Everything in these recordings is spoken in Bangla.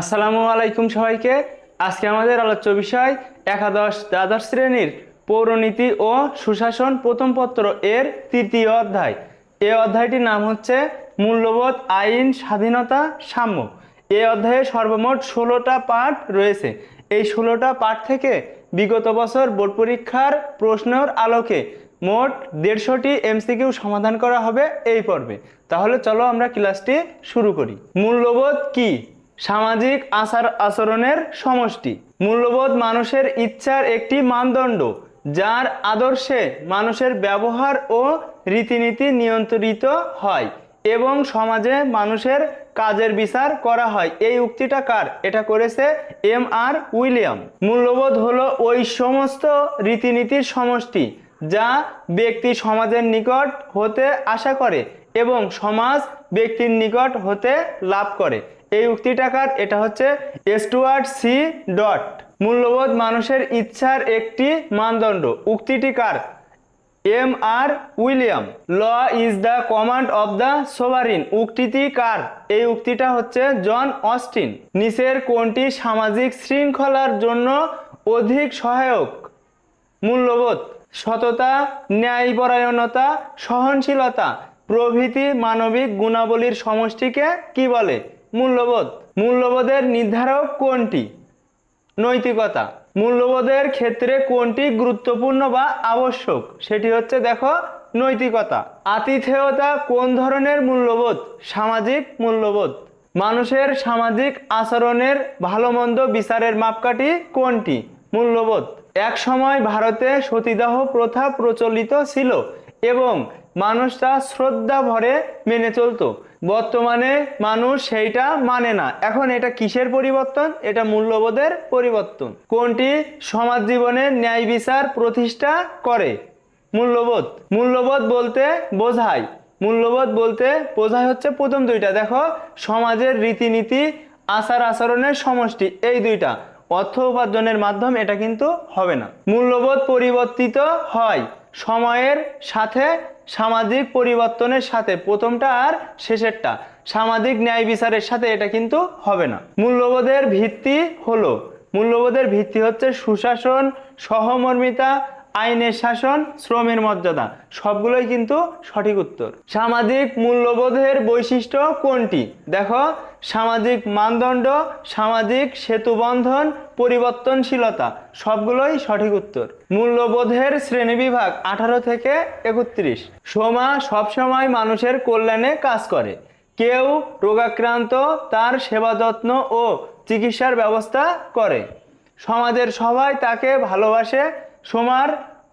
আসসালামু আলাইকুম সবাইকে। আজকে আমাদের আলোচ্য বিষয় একাদশ দ্বাদশ শ্রেণির পৌরনীতি ও সুশাসন প্রথম পত্র এর তৃতীয় অধ্যায়। এই অধ্যায়টির নাম হচ্ছে মূল্যবোধ, আইন, স্বাধীনতা, সাম্য। এ অধ্যায়ে সর্বমোট ষোলোটা পাঠ রয়েছে। এই ষোলোটা পাঠ থেকে বিগত বছর বোর্ড পরীক্ষার প্রশ্নের আলোকে মোট দেড়শোটি এমসিকিউ সমাধান করা হবে এই পর্বে। তাহলে চলো আমরা ক্লাসটি শুরু করি। মূল্যবোধ কি? সামাজিক আচার আচরণের সমষ্টি। মূল্যবোধ মানুষের ইচ্ছার একটি মানদণ্ড, যার আদর্শে মানুষের ব্যবহার ও রীতিনীতি নিয়ন্ত্রিত হয় এবং সমাজে মানুষের কাজের বিচার করা হয়। এই উক্তিটা কার? এটা করেছে এম আর উইলিয়াম। মূল্যবোধ হলো ওই সমস্ত রীতিনীতির সমষ্টি, যা ব্যক্তি সমাজের নিকট হতে আশা করে এবং সমাজ ব্যক্তির নিকট হতে লাভ করে। এই উক্তিটাকার এটা হচ্ছে স্টুয়ার্ট সি ডট মূল্যবোধ মানুষের ইচ্ছার একটি মানদণ্ড। উক্তিটি কার? M R William law is the command of the sovereign উক্তিটি কার? এই উক্তিটা হচ্ছে জন অস্টিন, নিচের কোনটি সামাজিক শৃঙ্খলার জন্য অধিক সহায়ক। মূল্যবোধ, সততা, ন্যায়পরায়ণতা, সহনশীলতা, প্রভৃতি মানবিক গুণাবলীর সমষ্টিকে কি বলে? মূল্যবোধ। মূল্যবোধের নির্ধারক কোনটি? নৈতিকতা। মূল্যবোধের ক্ষেত্রে কোনটি গুরুত্বপূর্ণ বা আবশ্যক? সেটি হচ্ছে দেখো নৈতিকতা। আতিথেয়তা কোন ধরনের মূল্যবোধ? সামাজিক মূল্যবোধ। মানুষের সামাজিক আচরণের ভালো মন্দ বিচারের মাপকাঠি কোনটি? মূল্যবোধ। এক সময় ভারতে সতীদাহ প্রথা প্রচলিত ছিল এবং মানুষ তা শ্রদ্ধা ভরে মেনে চলতো। বর্তমানে মানুষ সেইটা মানে না। এখন এটা কিসের পরিবর্তন? এটা মূল্যবোধের পরিবর্তন। কোনটি? সমাজ জীবনে ন্যায় বিচার প্রতিষ্ঠা করে। মূল্যবোধ। মূল্যবোধ বলতে বোঝায়। মূল্যবোধ বলতে বোঝায় হচ্ছে প্রথম দুইটা। দেখো, সমাজের রীতিনীতি, আচার আচরণের সমষ্টি, এই দুইটা। অর্থ উপার্জনের মাধ্যম এটা কিন্তু হবে না। মূল্যবোধ পরিবর্তিত হয় সময়ের সাথে সামাজিক পরিবর্তনের সাথে প্রথমটা আর শেষেরটা। সামাজিক ন্যায় বিচারের সাথে এটা কিন্তু হবে না। মূল্যবোধের ভিত্তি হলো, মূল্যবোধের ভিত্তি হচ্ছে সুশাসন, সহমর্মিতা আইনের শাসন, শ্রমের মর্যাদা, সবগুলোই কিন্তু সঠিক উত্তর। সামাজিক মূল্যবোধের বৈশিষ্ট্য কোনটি? দেখো, সামাজিক মানদণ্ড, সামাজিক সেতুবন্ধন, পরিবর্তনশীলতা, সবগুলোই সঠিক উত্তর। মূল্যবোধের শ্রেণীবিভাগ আঠারো থেকে একত্রিশ। সোমা সবসময় মানুষের কল্যাণে কাজ করে। কেউ রোগাক্রান্ত, তার সেবা যত্ন ও চিকিৎসার ব্যবস্থা করে। সমাজের সবাই তাকে ভালোবাসে সোমার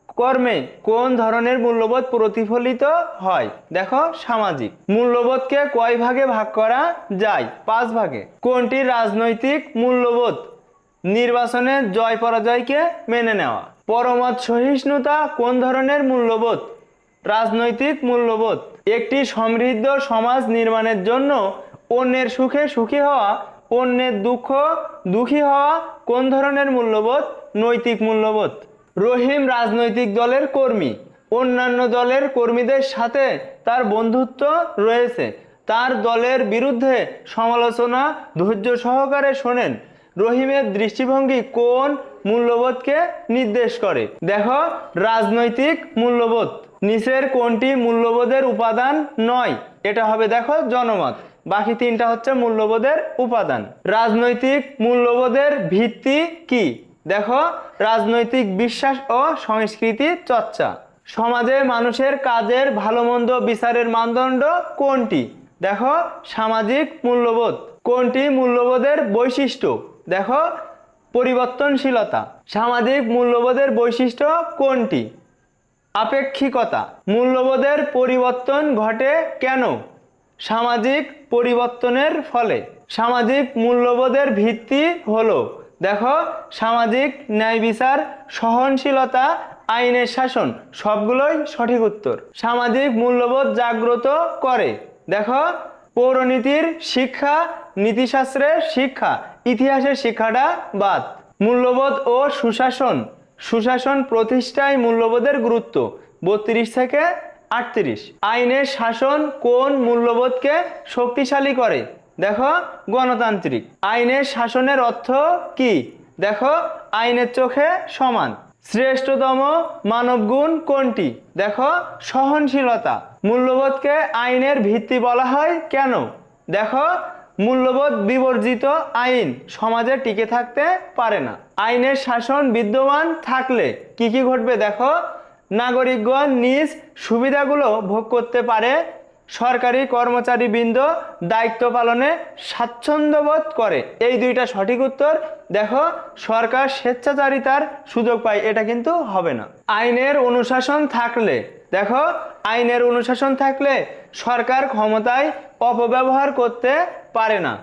কর্মে কোন ধরনের মূল্যবোধ প্রতিফলিত হয়? দেখো, সামাজিক। মূল্যবোধকে কয় ভাগে ভাগ করা যায়? পাঁচ ভাগে। কোনটি রাজনৈতিক মূল্যবোধ? নির্বাচনে জয় পরাজয়কে মেনে নেওয়া। পরমত সহিষ্ণুতা কোন ধরনের মূল্যবোধ? রাজনৈতিক মূল্যবোধ। একটি সমৃদ্ধ সমাজ নির্মাণের জন্য অন্যের সুখে সুখী হওয়া, অন্যের দুঃখ দুঃখী হওয়া কোন ধরনের মূল্যবোধ? নৈতিক মূল্যবোধ। রহিম রাজনৈতিক দলের কর্মী। অন্যান্য দলের কর্মীদের সাথে তার বন্ধুত্ব রয়েছে। তার দলের বিরুদ্ধে সমালোচনা ধৈর্য সহকারে শোনেন। রহিমের দৃষ্টিভঙ্গি কোন মূল্যবোধকে নির্দেশ করে? দেখো, রাজনৈতিক মূল্যবোধ। নিচের কোনটি মূল্যবোধের উপাদান নয়? এটা হবে, দেখো, জনমত। বাকি তিনটা হচ্ছে মূল্যবোধের উপাদান। রাজনৈতিক মূল্যবোধের ভিত্তি কি? দেখো, রাজনৈতিক বিশ্বাস ও সংস্কৃতি চর্চা। সমাজে মানুষের কাজের ভালো মন্দ বিচারের মানদণ্ড কোনটি? দেখো, সামাজিক মূল্যবোধ। কোনটি মূল্যবোধের বৈশিষ্ট্য? দেখো, পরিবর্তনশীলতা। সামাজিক মূল্যবোধের বৈশিষ্ট্য কোনটি? আপেক্ষিকতা। মূল্যবোধের পরিবর্তন ঘটে কেন? সামাজিক পরিবর্তনের ফলে। সামাজিক মূল্যবোধের ভিত্তি হলো দেখো, সামাজিক, ন্যায় বিচার, সহনশীলতা, আইনের শাসন, সবগুলোই সঠিক উত্তর। সামাজিক মূল্যবোধ জাগ্রত করে। দেখো, পৌরনীতির শিক্ষা, নীতিশাস্ত্রের শিক্ষা, ইতিহাসের শিক্ষাটা বাদ। মূল্যবোধ ও সুশাসন। সুশাসন প্রতিষ্ঠায় মূল্যবোধের গুরুত্ব, বত্রিশ থেকে আটত্রিশ। আইনের শাসন কোন মূল্যবোধকে শক্তিশালী করে? দেখো গণতান্ত্রিক। আইনের শাসনের অর্থ কি? দেখো আইনের চোখে সমান। শ্রেষ্ঠতম মানবগুণ কোনটি? দেখো সহনশীলতা। মূল্যবোধকে আইনের ভিত্তি বলা হয় কেন? দেখো মূল্যবোধ বিবর্জিত আইন সমাজে টিকে থাকতে পারে না। আইনের শাসন বিদ্যমান থাকলে কি কি ঘটবে? দেখো নাগরিকগণ নিজ সুবিধাগুলো ভোগ করতে পারে সরকারি কর্মচারীবৃন্দ দায়িত্ব পালনে স্বাচ্ছন্দ্য বোধ করে। এই দুইটা সঠিক উত্তর, দেখো, সরকার স্বেচ্ছাচারিতার সুযোগ পায়, এটা কিন্তু হবে না। আইনের অনুশাসন থাকলে, দেখো, আইনের অনুশাসন থাকলে সরকার ক্ষমতায় অপব্যবহার করতে পারে না।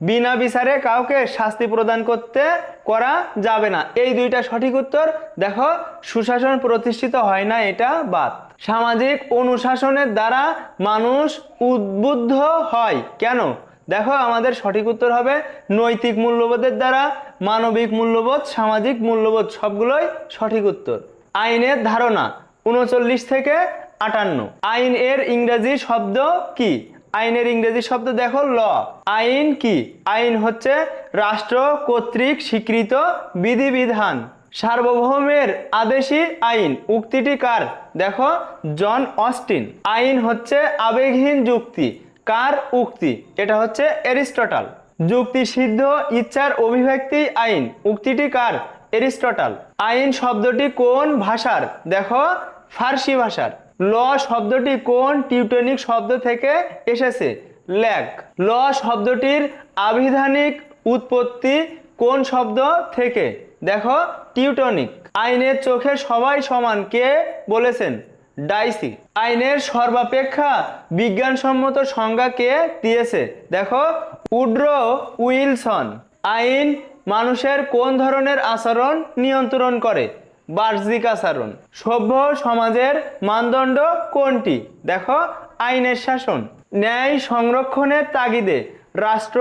বিনা বিচারে কাউকে শাস্তি প্রদান করতে করা যাবে না। এই দুইটা সঠিক উত্তর, দেখো, সুশাসন প্রতিষ্ঠিত হয় না, এটা বাদ। সামাজিক অনুশাসনের দ্বারা মানুষ উদ্বুদ্ধ হয়। কেন? দেখো, আমাদের সঠিক উত্তর হবে নৈতিক মূল্যবোধের দ্বারা, মানবিক মূল্যবোধ, সামাজিক মূল্যবোধ, সবগুলোই সঠিক উত্তর। আইনের ধারণা, উনচল্লিশ থেকে আটান্ন। আইন এর ইংরেজি শব্দ কি? আইনের ইংরেজি শব্দ দেখো, ল। আইন কি? আইন হচ্ছে রাষ্ট্র কর্তৃক স্বীকৃত বিধিবিধান। সার্বভৌমের আদেশী আইন। উক্তিটি কার? দেখো, জন অস্টিন। আইন হচ্ছে আবেগহীন যুক্তি। কার উক্তি? এটা হচ্ছে এরিস্টটল। যুক্তি সিদ্ধ, ইচ্ছার অভিব্যক্তি, আইন। উক্তিটি কার? এরিস্টটল। আইন শব্দটি কোন ভাষার? দেখো, ফার্সি ভাষার। ল শব্দটি কোন টিউটনিক শব্দ থেকে এসেছে? ল্যাক ল শব্দটির আবিধানিক উৎপত্তি কোন শব্দ থেকে? দেখো, টিউটনিক। আইনের চোখে সবাই সমান। কে বলেছেন? ডাইসি। আইনের সর্বাপেক্ষা বিজ্ঞানসম্মত সংজ্ঞা কে দিয়েছে? দেখো, উড্রো উইলসন। আইন মানুষের কোন ধরনের আচরণ নিয়ন্ত্রণ করে? বাহ্যিক আচরণ। সভ্য সমাজের মানদণ্ড কোনটি? দেখো, আইনের শাসন। ন্যায় সংরক্ষণের তাগিদে রাষ্ট্র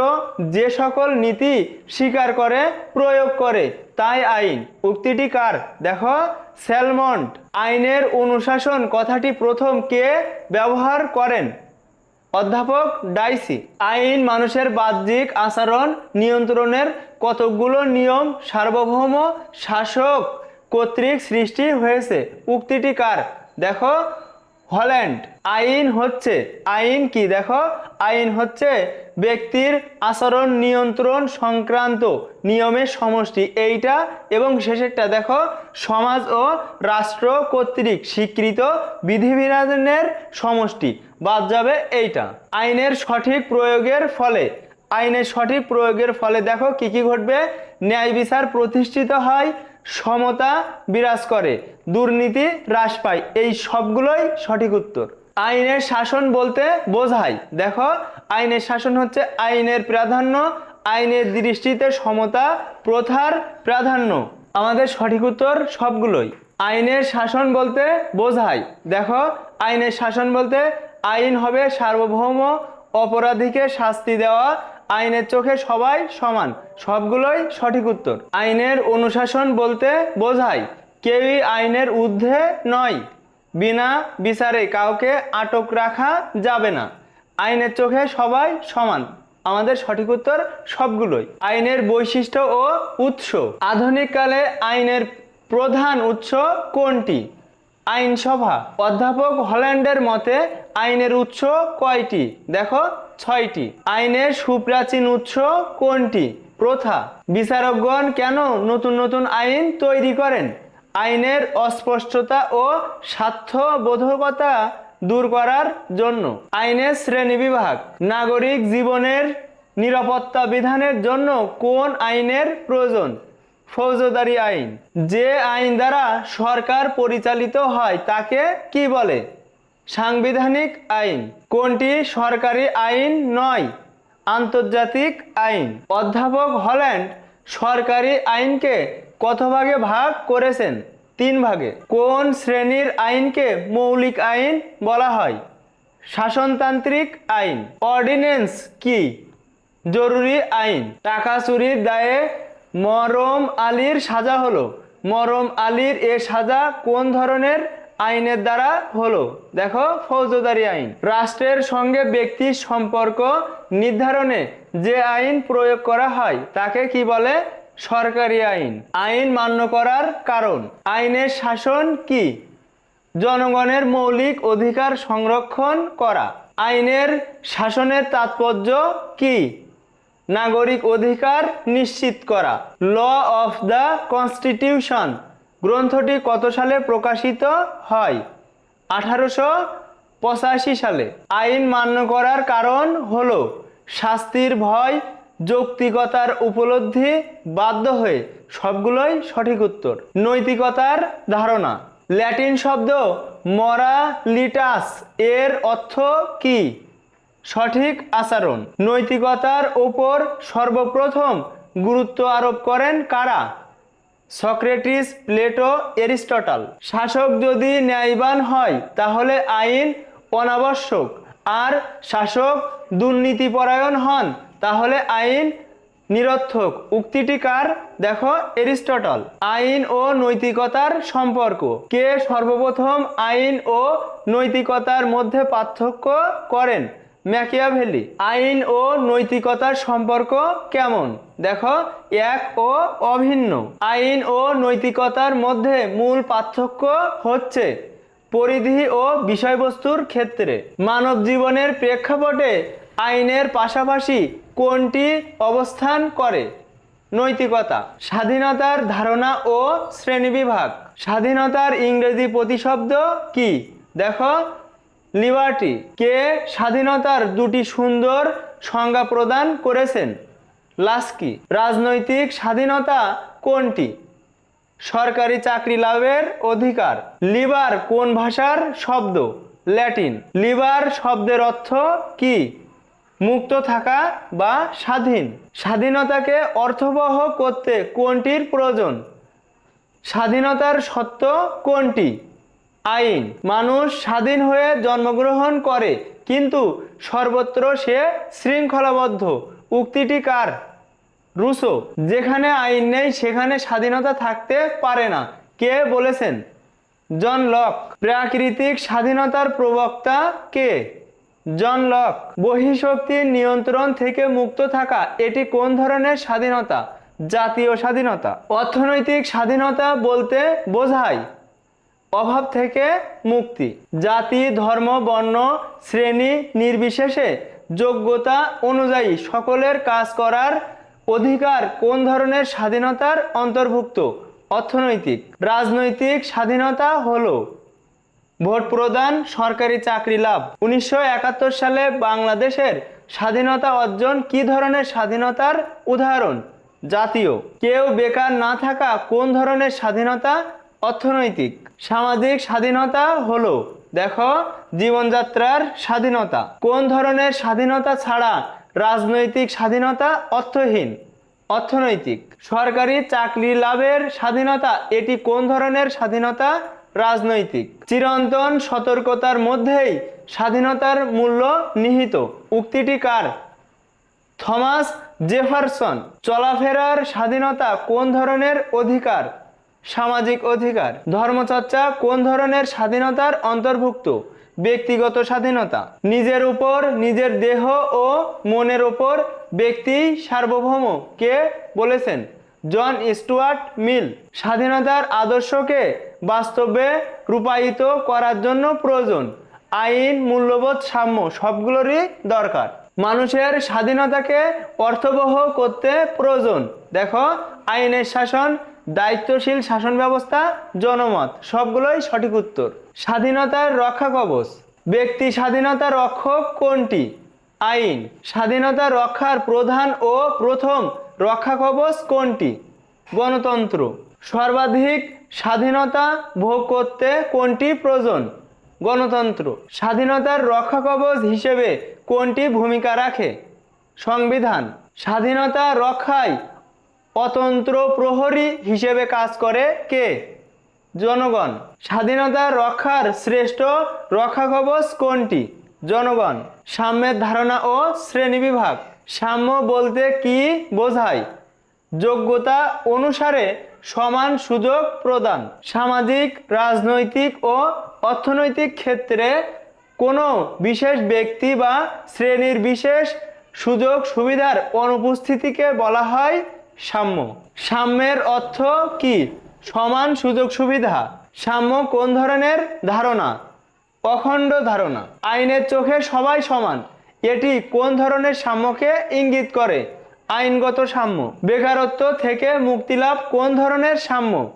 যে সকল নীতি স্বীকার করে, প্রয়োগ করে, তাই আইন। উক্তিটি কার? দেখো স্যালমন্ট আইনের অনুশাসন কথাটি প্রথম কে ব্যবহার করেন? অধ্যাপক ডাইসি। আইন মানুষের বাহ্যিক আচরণ নিয়ন্ত্রণের কতকগুলো নিয়ম সার্বভৌম শাসক কর্তৃক সৃষ্টি হয়েছে। উক্তিটি কার? দেখো হল্যান্ড। আইন হচ্ছে, আইন কি দেখো? আইন হচ্ছে ব্যক্তির আচরণ নিয়ন্ত্রণ সংক্রান্ত নিয়মের সমষ্টি। এইটা এবং শেষেরটা দেখো, সমাজ ও রাষ্ট্র কর্তৃক স্বীকৃত বিধিবিধানের সমষ্টি। বাদ যাবে এইটা। আইনের সঠিক প্রয়োগের ফলে, আইনের সঠিক প্রয়োগের ফলে দেখো কি কি ঘটবে? ন্যায় বিচার প্রতিষ্ঠিত হয় সমতা বিরাজ করে, দুর্নীতি হ্রাস পায়। এই সবগুলোই সঠিক উত্তর। আইনের শাসন বলতে বোঝায়। দেখো, আইনের শাসন হচ্ছে আইনের প্রাধান্য, আইনের দৃষ্টিতে সমতা প্রথার প্রাধান্য। আমাদের সঠিক উত্তর সবগুলোই। আইনের শাসন বলতে বোঝায়। দেখো, আইনের শাসন বলতে আইন হবে সার্বভৌম, অপরাধীকে শাস্তি দেওয়া, আইনের চোখে সবাই সমান। সবগুলোই সঠিক উত্তর। আইনের অনুশাসন বলতে বোঝায়, কেউই আইনের ঊর্ধ্বে নয়। বিনা বিচারে কাউকে আটক রাখা যাবে না। আইনের চোখে সবাই সমান। আমাদের সঠিক উত্তর সবগুলোই। আইনের বৈশিষ্ট্য ও উৎস। আধুনিককালে আইনের প্রধান উৎস কোনটি? আইনসভা। অধ্যাপক হল্যান্ডের মতে, আইনের উৎস কয়টি? দেখো, ছয়টি। আইনের সুপ্রাচীন উৎস কোনটি? প্রথা। বিচারকগণ কেন নতুন নতুন আইন তৈরি করেন? আইনের অস্পষ্টতা ও স্বার্থবোধকতা দূর করার জন্য। আইনের শ্রেণি বিভাগ, নাগরিক জীবনের নিরাপত্তা বিধানের জন্য কোন আইনের প্রয়োজন? ফৌজদারি আইন, যে আইন দ্বারা সরকার পরিচালিত হয় তাকে কি বলে? সাংবিধানিক আইন, কোনটি সরকারি আইন নয়? আন্তর্জাতিক আইন। অধ্যাপক হল্যান্ড সরকারি আইনকে কত ভাগে ভাগ করেছেন? তিন ভাগে। কোন শ্রেণির আইনকে মৌলিক আইন বলা হয়? শাসনতান্ত্রিক আইন। অর্ডিন্যান্স কি? জরুরি আইন। টাকা চুরির দায়ে মরম আলীর সাজা হলো। মরম আলীর এ সাজা কোন ধরনের? আইনের দ্বারা হলো। দেখো, ফৌজদারি আইন। রাষ্ট্রের সঙ্গে ব্যক্তির সম্পর্ক নির্ধারণে যে আইন প্রয়োগ করা হয়, তাকে কি বলে? সরকারি আইন। আইন মান্য করার কারণ। আইনের শাসন কি? জনগণের মৌলিক অধিকার সংরক্ষণ করা। আইনের শাসনের তাৎপর্য কি? নাগরিক অধিকার নিশ্চিত করা। Law of the constitution. গ্রন্থটি কত সালে প্রকাশিত হয়? আঠারোশো পঁচাশি সালে। আইন মান্য করার কারণ হলো শাস্তির ভয়, যৌক্তিকতার উপলব্ধি বাধ্য হয়ে সবগুলোই সঠিক উত্তর। নৈতিকতার ধারণা। ল্যাটিন শব্দ মরালিটাস এর অর্থ কি? সঠিক আচরণ। নৈতিকতার ওপর সর্বপ্রথম গুরুত্ব আরোপ করেন কারা? Socrates, Plato, Aristotle. শাসক যদি ন্যায়বান হয়, তাহলে আইন অনাবশ্যক। আর শাসক দুর্নীতিপরায়ণ হন, তাহলে আইন নিরর্থক। উক্তিটি কার? দেখো, এরিস্টটল। আইন ও নৈতিকতার সম্পর্ক। কে সর্বপ্রথম আইন ও নৈতিকতার মধ্যে পার্থক্য করেন? ম্যাকিয়াভেলি আইন ও নৈতিকতার সম্পর্ক কেমন? দেখো, এক ও অভিন্ন। আইন ও নৈতিকতার মধ্যে মূল পার্থক্য হচ্ছে পরিধি ও বিষয়বস্তুর ক্ষেত্রে। মানব জীবনের প্রেক্ষাপটে আইনের পাশাপাশি কোনটি অবস্থান করে? নৈতিকতা, স্বাধীনতার ধারণা ও শ্রেণীবিভাগ। স্বাধীনতার ইংরেজি প্রতিশব্দ কি? দেখো লিবার্টি, কে স্বাধীনতার দুটি সুন্দর সংজ্ঞা প্রদান করেছেন? লাস্কি, রাজনৈতিক স্বাধীনতা কোনটি? সরকারি চাকরি লাভের অধিকার, লিবার কোন ভাষার শব্দ? ল্যাটিন, লিবার শব্দের অর্থ কি? মুক্ত থাকা বা স্বাধীন? স্বাধীনতাকে অর্থবহ করতে কোনটির প্রয়োজন? স্বাধীনতার সত্য কোনটি? আইন। মানুষ স্বাধীন হয়ে জন্মগ্রহণ করে, কিন্তু সর্বত্র সে শৃঙ্খলাবদ্ধ। উক্তিটি কার? রুসো যেখানে আইন নেই, সেখানে স্বাধীনতা থাকতে পারে না। কে বলেছেন? John Locke. প্রাকৃতিক স্বাধীনতার প্রবক্তা কে? John Locke. বহিঃশক্তির নিয়ন্ত্রণ থেকে মুক্ত থাকা, এটি কোন ধরনের স্বাধীনতা? জাতীয় স্বাধীনতা। অর্থনৈতিক স্বাধীনতা বলতে বোঝায় অভাব থেকে মুক্তি। জাতি, ধর্ম, বর্ণ, শ্রেণি নির্বিশেষে যোগ্যতা অনুযায়ী সকলের কাজ করার অধিকার কোন ধরনের স্বাধীনতার অন্তর্ভুক্ত? অর্থনৈতিক, রাজনৈতিক স্বাধীনতা হলো ভোট প্রদান, সরকারি চাকরি লাভ। উনিশশো একাত্তর সালে বাংলাদেশের স্বাধীনতা অর্জন কি ধরনের স্বাধীনতার উদাহরণ? জাতীয়, কেউ বেকার না থাকা কোন ধরনের স্বাধীনতা? অর্থনৈতিক সামাজিক স্বাধীনতা হলো, দেখো, জীবনযাত্রার স্বাধীনতা। কোন ধরনের স্বাধীনতা ছাড়া রাজনৈতিক স্বাধীনতা অর্থহীন? অর্থনৈতিক। সরকারি চাকরি লাভের স্বাধীনতা, এটি কোন ধরনের স্বাধীনতা? রাজনৈতিক। চিরন্তন সতর্কতার মধ্যেই স্বাধীনতার মূল্য নিহিত। উক্তিটি কার? Thomas Jefferson. চলাফেরার স্বাধীনতা কোন ধরনের অধিকার? সামাজিক অধিকার, ধর্মচর্চা কোন ধরনের স্বাধীনতার অন্তর্ভুক্ত? ব্যক্তিগত স্বাধীনতা, নিজের উপর, নিজের দেহ ও মনের উপর ব্যক্তি সার্বভৌম কে বলেছেন? John Stuart Mill. স্বাধীনতার আদর্শকে বাস্তবে রূপায়িত করার জন্য প্রয়োজন। আইন, মূল্যবোধ, সাম্য সবগুলোরই দরকার। মানুষের স্বাধীনতাকে অর্থবহ করতে প্রয়োজন। দেখো, আইনের শাসন দায়িত্বশীল শাসন ব্যবস্থা, জনমত, সবগুলোই সঠিক উত্তর। স্বাধীনতার রক্ষা কবচ। ব্যক্তি স্বাধীনতা রক্ষক কোনটি? আইন। স্বাধীনতা রক্ষার প্রধান ও প্রথম রক্ষা কবচ কোনটি? গণতন্ত্র। সর্বাধিক স্বাধীনতা ভোগ করতে কোনটি প্রয়োজন? গণতন্ত্র। স্বাধীনতার রক্ষা কবচ হিসেবে কোনটি ভূমিকা রাখে? সংবিধান। স্বাধীনতা রক্ষায় অতন্ত্র প্রহরী হিসেবে কাজ করে কে? জনগণ। স্বাধীনতা রক্ষার শ্রেষ্ঠ রক্ষা কবচ কোনটি? জনগণ। সাম্যের ধারণা ও শ্রেণীবিভাগ সাম্য বলতে কি বোঝায়? যোগ্যতা অনুসারে সমান সুযোগ প্রদান। সামাজিক, রাজনৈতিক ও অর্থনৈতিক ক্ষেত্রে কোনো বিশেষ ব্যক্তি বা শ্রেণির বিশেষ সুযোগ সুবিধার অনুপস্থিতিকে বলা হয় সাম্য। সাম্যের অর্থ কি? সমান সুযোগ সুবিধা। সাম্য কোন ধরনের? ধারণা। অখণ্ড ধারণা। আইনের চোখে সবাই সমান। এটি কোন ধরনের সাম্যকে ইঙ্গিত করে? আইনগত সাম্য। বেকারত্ব থেকে মুক্তিলাভ কোন ধরনের সাম্য?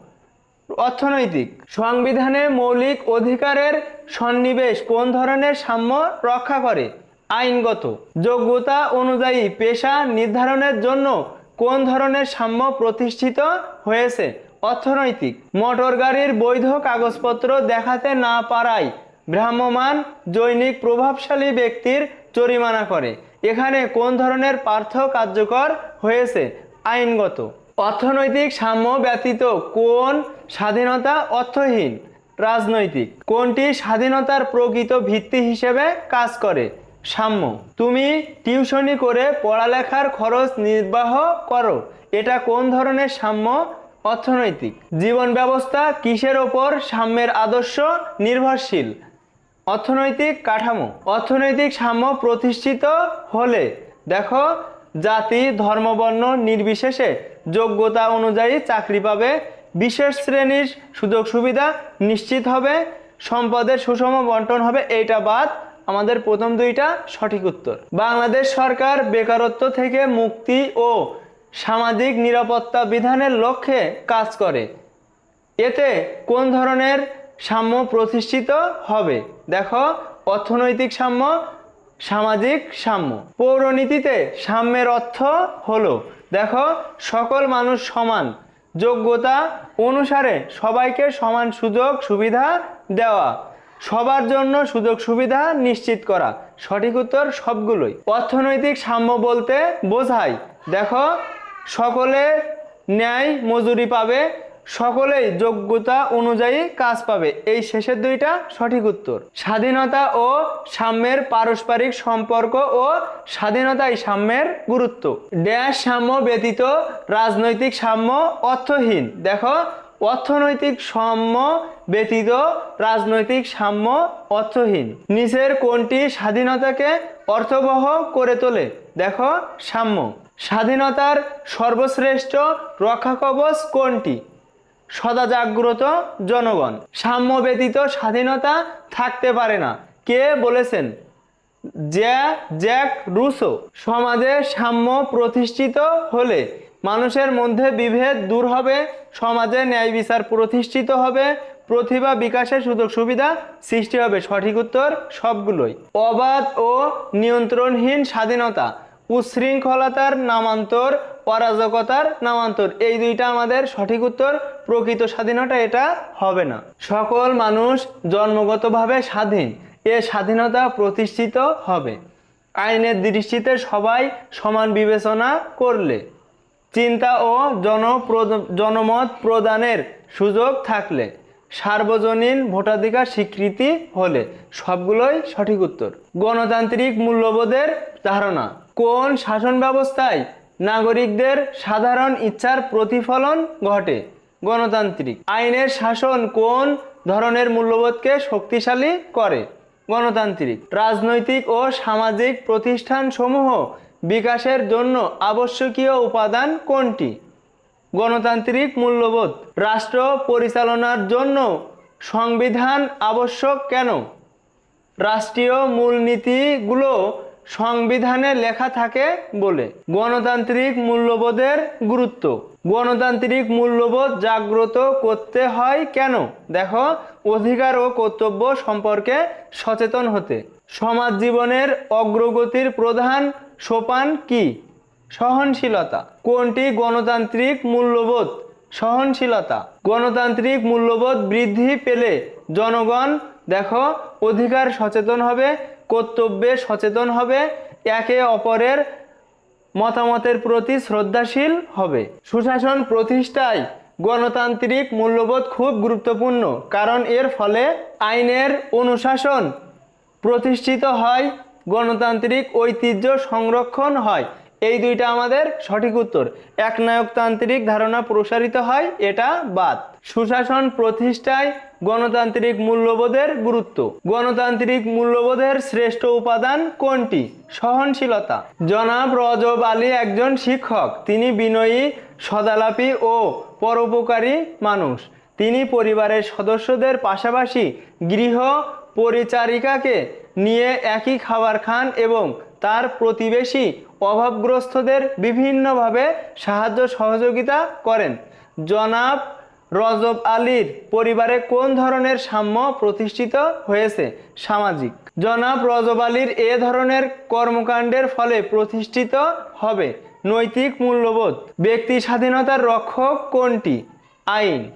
অর্থনৈতিক। সংবিধানে মৌলিক অধিকারের সন্নিবেশ কোন ধরনের সাম্য রক্ষা করে? আইনগত। যোগ্যতা অনুযায়ী পেশা নির্ধারণের জন্য কোন ধরনের সাম্য প্রতিষ্ঠিত হয়েছে? অর্থনৈতিক। মোটর গাড়ির বৈধ কাগজপত্র দেখাতে না পারায় ভ্রাম্যমান জৈনিক প্রভাবশালী ব্যক্তির জরিমানা করে। এখানে কোন ধরনের পার্থ কার্যকর হয়েছে? আইনগত। অর্থনৈতিক সাম্য ব্যতীত কোন স্বাধীনতা অর্থহীন? রাজনৈতিক। কোনটি স্বাধীনতার প্রকৃত ভিত্তি হিসেবে কাজ করে? সাম্য, তুমি টিউশনি করে পড়ালেখার খরচ নির্বাহ করো। এটা কোন ধরনের সাম্য? অর্থনৈতিক। জীবন ব্যবস্থা কিসের ওপর সাম্যের আদর্শ নির্ভরশীল? অর্থনৈতিক কাঠামো। অর্থনৈতিক সাম্য প্রতিষ্ঠিত হলে, দেখো, জাতি, ধর্মবর্ণ নির্বিশেষে যোগ্যতা অনুযায়ী চাকরি পাবে, বিশেষ শ্রেণির সুযোগ সুবিধা নিশ্চিত হবে, সম্পদের সুষম বন্টন হবে, এইটা বাদ আমাদের প্রথম দুইটা সঠিক উত্তর। বাংলাদেশ সরকার বেকারত্ব থেকে মুক্তি ও সামাজিক নিরাপত্তা বিধানের লক্ষ্যে কাজ করে। এতে কোন ধরনের সাম্য প্রতিষ্ঠিত হবে? দেখো, অর্থনৈতিক সাম্য, সামাজিক সাম্য। পৌরনীতিতে সাম্যের অর্থ হলো, দেখো, সকল মানুষ সমান। যোগ্যতা অনুসারে সবাইকে সমান সুযোগ, সুবিধা দেওয়া। সবার জন্য সুযোগ সুবিধা নিশ্চিত করা। সঠিক উত্তর সবগুলোই। অর্থনৈতিক সাম্য বলতে বোঝায়। দেখো, সকলে ন্যায় মজুরি পাবে, সকলেই যোগ্যতা অনুযায়ী কাজ পাবে। এই শেষের দুইটা সঠিক উত্তর। স্বাধীনতা ও সাম্যের পারস্পরিক সম্পর্ক ও স্বাধীনতাই সাম্যের গুরুত্ব। ড্যাশ সাম্য ব্যতীত রাজনৈতিক সাম্য অর্থহীন। দেখো অর্থনৈতিক সাম্য ব্যতীত রাজনৈতিক সাম্য অর্থহীন। নিচের কোনটি স্বাধীনতাকে অর্থবহ করে তোলে। দেখো, সাম্য। স্বাধীনতার সর্বশ্রেষ্ঠ রক্ষা কবচ কোনটি সদা জাগ্রত জনগণ। সাম্য ব্যতীত স্বাধীনতা থাকতে পারে না। কে বলেছেন? জ্যা জ্যাক রুসো। সমাজে সাম্য প্রতিষ্ঠিত হলে মানুষের মধ্যে বিভেদ দূর হবে, সমাজে ন্যায় বিচার প্রতিষ্ঠিত হবে, প্রতিভা বিকাশের সুযোগ সুবিধা সৃষ্টি হবে। সঠিক উত্তর সবগুলোই। অবাধ ও নিয়ন্ত্রণহীন স্বাধীনতা, উচ্ছৃঙ্খলতার নামান্তর, অরাজকতার নামান্তর, এই দুইটা আমাদের সঠিক উত্তর, প্রকৃত স্বাধীনতা এটা হবে না। সকল মানুষ জন্মগতভাবে স্বাধীন, এ স্বাধীনতা প্রতিষ্ঠিত হবে। আইনের দৃষ্টিতে সবাই সমান বিবেচনা করলে চিন্তা ও জনমত প্রদানের সুযোগ থাকলে সার্বজনীন ভোটাধিকার স্বীকৃতি হলে সবগুলোই সঠিক উত্তর। গণতান্ত্রিক মূল্যবোধের ধারণা, কোন শাসন ব্যবস্থায় নাগরিকদের সাধারণ ইচ্ছার প্রতিফলন ঘটে? গণতান্ত্রিক আইনের শাসন কোন ধরনের মূল্যবোধকে শক্তিশালী করে? গণতান্ত্রিক, রাজনৈতিক ও সামাজিক প্রতিষ্ঠানসমূহ বিকাশের জন্য আবশ্যকীয় উপাদান কোনটি? গণতান্ত্রিক মূল্যবোধ, রাষ্ট্র পরিচালনার জন্য সংবিধান আবশ্যক কেন? রাষ্ট্রীয় মূলনীতিগুলো সংবিধানে লেখা থাকে বলে। গণতান্ত্রিক মূল্যবোধের গুরুত্ব। গণতান্ত্রিক মূল্যবোধ জাগ্রত করতে হয় কেন? দেখো, অধিকার ও কর্তব্য সম্পর্কে সচেতন হতে। সমাজ জীবনের অগ্রগতির প্রধান সোপান কি? সহনশীলতা। কোনটি গণতান্ত্রিক মূল্যবোধ? সহনশীলতা। গণতান্ত্রিক মূল্যবোধ বৃদ্ধি পেলে জনগণ, দেখো, অধিকার সচেতন হবে, কর্তব্যে সচেতন হবে, একে অপরের মতামতের প্রতি শ্রদ্ধাশীল হবে। সুশাসন প্রতিষ্ঠায় গণতান্ত্রিক মূল্যবোধ খুব গুরুত্বপূর্ণ, কারণ এর ফলে আইনের অনুশাসন প্রতিষ্ঠিত হয় গণতান্ত্রিক ঐতিহ্য সংরক্ষণ হয়। এই দুইটা আমাদের সঠিক উত্তর। একনায়কতান্ত্রিক ধারণা প্রসারিত হয়, এটা বাদ। সুশাসন প্রতিষ্ঠায় গণতান্ত্রিক মূল্যবোধের গুরুত্ব। গণতান্ত্রিক মূল্যবোধের শ্রেষ্ঠ উপাদান কোনটি? সহনশীলতা। জনাব রজব আলী একজন শিক্ষক। তিনি বিনয়ী, সদালাপী ও পরোপকারী মানুষ। তিনি পরিবারের সদস্যদের পাশাপাশি গৃহ পরিচারিকাকে নিয়ে একই খাবার খান এবং তার প্রতিবেশী অভাবগ্রস্তদের বিভিন্নভাবে সাহায্য সহযোগিতা করেন। জনাব রজব আলীর পরিবারে কোন ধরনের সাম্য প্রতিষ্ঠিত হয়েছে? সামাজিক। জনাব রজব আলীর এ ধরনের কর্মকাণ্ডের ফলে প্রতিষ্ঠিত হবে। নৈতিক মূল্যবোধ। ব্যক্তি স্বাধীনতার রক্ষক কোনটি? আইন।